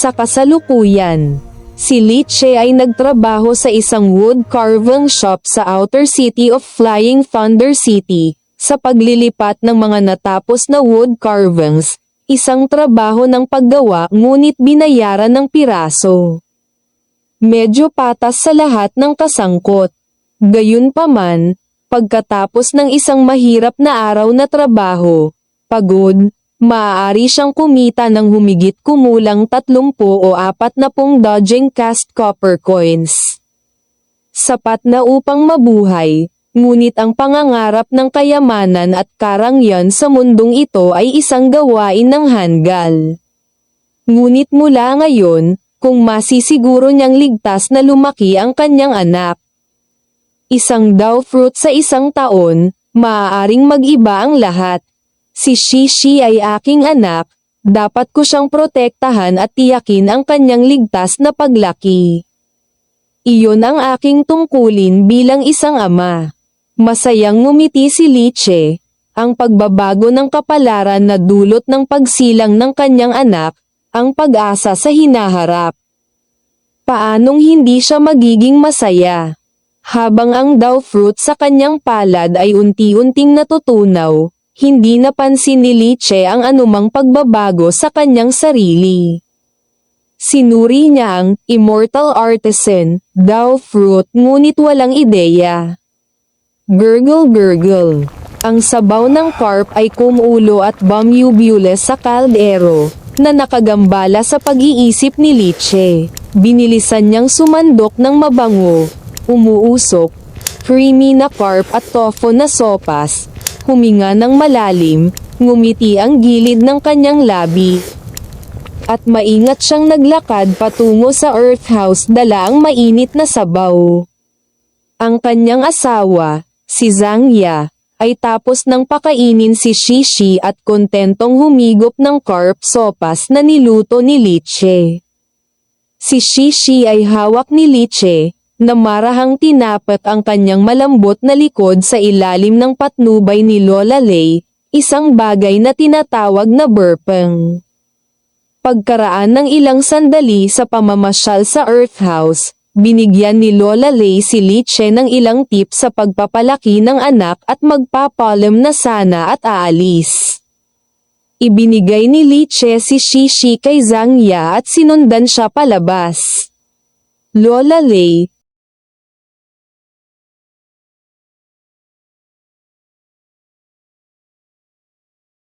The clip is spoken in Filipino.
Sa kasalukuyan, si Liche ay nagtrabaho sa isang wood carving shop sa outer city of Flying Thunder City, sa paglilipat ng mga natapos na wood carvings, isang trabaho ng paggawa ngunit binayaran ng piraso. Medyo patas sa lahat ng kasangkot. Gayunpaman, pagkatapos ng isang mahirap na araw na trabaho, pagod, maaari siyang kumita ng humigit kumulang 30 o 40 dodging cast copper coins. Sapat na upang mabuhay, ngunit ang pangangarap ng kayamanan at karangyan sa mundong ito ay isang gawain ng hanggal. Ngunit mula ngayon, kung masisiguro niyang ligtas na lumaki ang kanyang anak. Isang daw fruit sa isang taon, maaaring mag-iba ang lahat. Si Shishi ay aking anak, dapat ko siyang protektahan at tiyakin ang kanyang ligtas na paglaki. Iyon ang aking tungkulin bilang isang ama. Masayang ngumiti si Liche, ang pagbabago ng kapalaran na dulot ng pagsilang ng kanyang anak, ang pag-asa sa hinaharap. Paanong hindi siya magiging masaya? Habang ang daw fruit sa kanyang palad ay unti-unting natutunaw, hindi napansin ni Liche ang anumang pagbabago sa kanyang sarili. Sinuri niya ang immortal artisan, daw fruit ngunit walang ideya. Gurgle gurgle. Ang sabaw ng carp ay kumulo at bumubules sa kaldero, na nakagambala sa pag-iisip ni Liche. Binilisan niyang sumandok ng mabango, umuusok, creamy na carp at tofu na sopas, huminga ng malalim, ngumiti ang gilid ng kanyang labi. At maingat siyang naglakad patungo sa Earth House dala ang mainit na sabaw. Ang kanyang asawa, si Zhang Ya, ay tapos ng pakainin si Shishi at kontentong humigop ng carp sopas na niluto ni Liche. Si Shishi ay hawak ni Liche, na marahang tinapat ang kanyang malambot na likod sa ilalim ng patnubay ni Lola Lay, isang bagay na tinatawag na burpeng. Pagkaraan ng ilang sandali sa pamamasyal sa Earth House, binigyan ni Lola Lay si Liche ng ilang tip sa pagpapalaki ng anak at magpapalam na sana at aalis. Ibinigay ni Liche si Shishi kay Zhang Ya at sinundan siya palabas. Lola Lay,